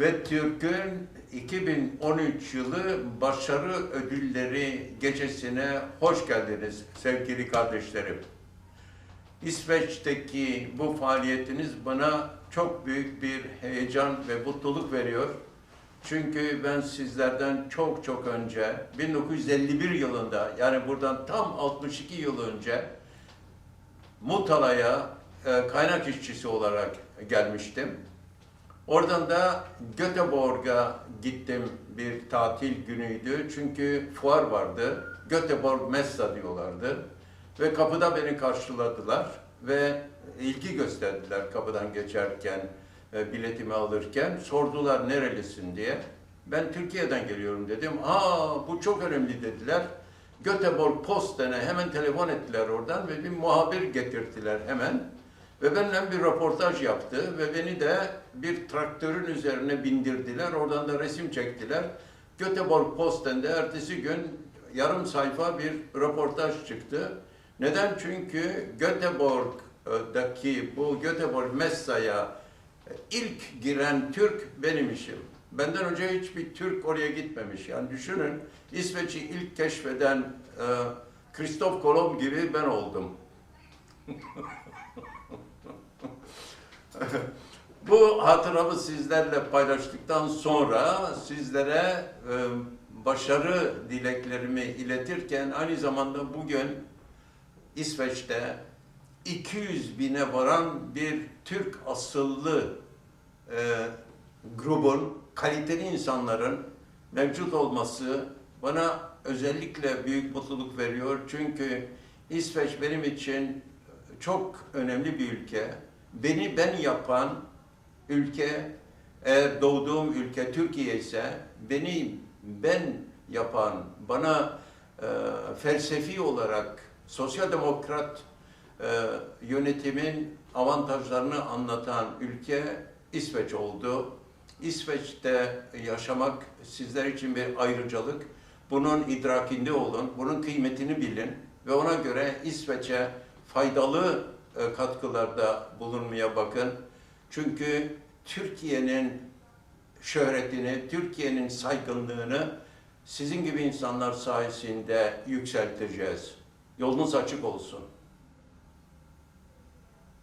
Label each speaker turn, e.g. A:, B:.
A: ve Türk'ün 2013 yılı başarı ödülleri gecesine hoş geldiniz sevgili kardeşlerim. İsveç'teki bu faaliyetiniz bana çok büyük bir heyecan ve mutluluk veriyor. Çünkü ben sizlerden çok çok önce 1951 yılında yani buradan tam 62 yıl önce Mutala'ya e, kaynak işçisi olarak gelmiştim. Oradan da Göteborg'a gittim bir tatil günüydü. Çünkü fuar vardı. Göteborg Messa diyorlardı. Ve kapıda beni karşıladılar ve ilgi gösterdiler kapıdan geçerken, e, biletimi alırken. Sordular nerelisin diye. Ben Türkiye'den geliyorum dedim. Aa bu çok önemli dediler. Göteborg Post'ene hemen telefon ettiler oradan ve bir muhabir getirdiler hemen. Ve benimle bir röportaj yaptı ve beni de bir traktörün üzerine bindirdiler. Oradan da resim çektiler. Göteborg Post'ende ertesi gün yarım sayfa bir röportaj çıktı. Neden? Çünkü Göteborg'daki bu Göteborg Messa'ya ilk giren Türk benim işim. Benden önce hiçbir Türk oraya gitmemiş. Yani düşünün İsveç'i ilk keşfeden e, Kristof Kolomb gibi ben oldum. Bu hatıramı sizlerle paylaştıktan sonra sizlere e, başarı dileklerimi iletirken aynı zamanda bugün İsveç'te 200 bine varan bir Türk asıllı e, grubun, kaliteli insanların mevcut olması bana özellikle büyük mutluluk veriyor. Çünkü İsveç benim için çok önemli bir ülke. Beni ben yapan ülke, eğer doğduğum ülke Türkiye ise beni ben yapan, bana e, felsefi olarak sosyal demokrat e, yönetimin avantajlarını anlatan ülke İsveç oldu. İsveç'te yaşamak sizler için bir ayrıcalık. Bunun idrakinde olun, bunun kıymetini bilin ve ona göre İsveç'e faydalı katkılarda bulunmaya bakın. Çünkü Türkiye'nin şöhretini, Türkiye'nin saygınlığını sizin gibi insanlar sayesinde yükselteceğiz. Yolunuz açık olsun.